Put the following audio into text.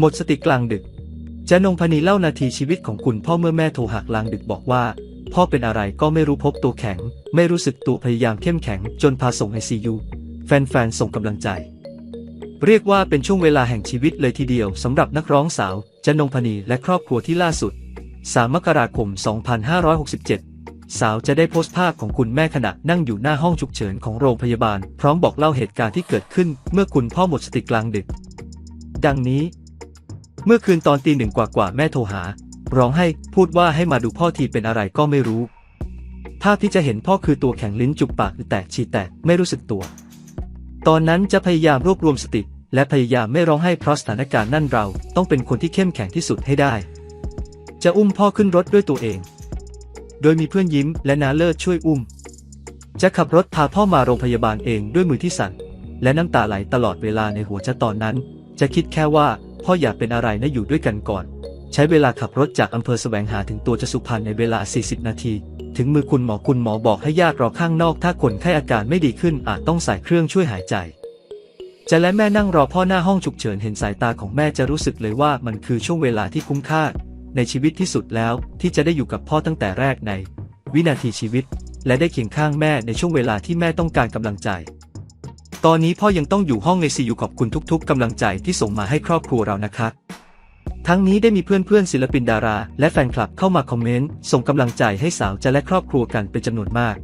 หมดสติกลางดึกจนงพนีเล่านาทีชีวิตของคุณพ่อเมื่อแม่โทรหักกลางดึกบอกว่า พ่อเป็นอะไรก็ไม่รู้พบตัวแข็ง ไม่รู้สึกตัวพยายามเข้มแข็ง จนพาส่งไอซียูแฟนๆส่งกำลังใจ เรียกว่าเป็นช่วงเวลาแห่งชีวิตเลยทีเดียวสำหรับนักร้องสาวจะนงพนีและครอบครัวที่ล่าสุด 3 มกราคม 2567 สาวจะได้โพสต์ภาพของคุณแม่ขณะนั่งอยู่หน้าห้องฉุกเฉินของโรงพยาบาล พร้อมบอกเล่าเหตุการณ์ที่เกิดขึ้น เมื่อคุณพ่อหมดสติกลางดึก ดังนี้ เมื่อคืนตอนตีหนึ่งกว่าๆแม่โทรหา ร้องให้พูดว่าให้มาดูพ่อทีเป็นอะไรก็ไม่รู้ ภาพที่จะเห็นพ่อคือตัวแข็งลิ้นจุกปากแตกฉี่แตกไม่รู้สึกตัว ตอนนั้นจะพยายามรวบรวมสติ และพยายามไม่ร้องไห้เพราะสถานการณ์นั่นเราต้องเป็นคนที่เข้มแข็งที่สุดให้ได้ จะอุ้มพ่อขึ้นรถด้วยตัวเอง โดยมีเพื่อนยิ้มและนาเลิศช่วยอุ้ม จะขับรถพาพ่อมาโรงพยาบาลเองด้วยมือที่สั่นและน้ำตาไหลตลอดเวลาในหัวจะตอนนั้น จะคิดแค่ว่า พ่ออยากเป็นอะไรนะอยู่ด้วยกันก่อน ใช้เวลาขับรถจากอำเภอแสวงหาถึงตัวจะสุพรรณในเวลา 40 นาที ถึงมือคุณหมอคุณหมอบอกให้ญาติรอข้างนอก ถ้าคนไข้อาการไม่ดีขึ้นอาจต้องใส่เครื่องช่วยหายใจจะและแม่นั่งรอพ่อหน้าห้องฉุกเฉินเห็นสายตาของแม่จะรู้สึกเลยว่ามันคือช่วงเวลาที่คุ้มค่า ในชีวิตที่สุดแล้วที่จะได้อยู่กับพ่อตั้งแต่แรกใน วินาทีชีวิต และได้เคียงข้างแม่ในช่วงเวลาที่แม่ต้องการกำลังใจ ตอนนี้พ่อยังต้องอยู่ห้องในซีอยู่ขอบคุณทุกๆกำลังใจที่ส่งมาให้ครอบครัวเรานะครับทั้งนี้ได้มีเพื่อนๆศิลปินดารา และแฟนคลับเข้ามาคอมเมนต์ ส่งกำลังใจให้สาวจะและครอบครัวกันเป็นจำนวนมาก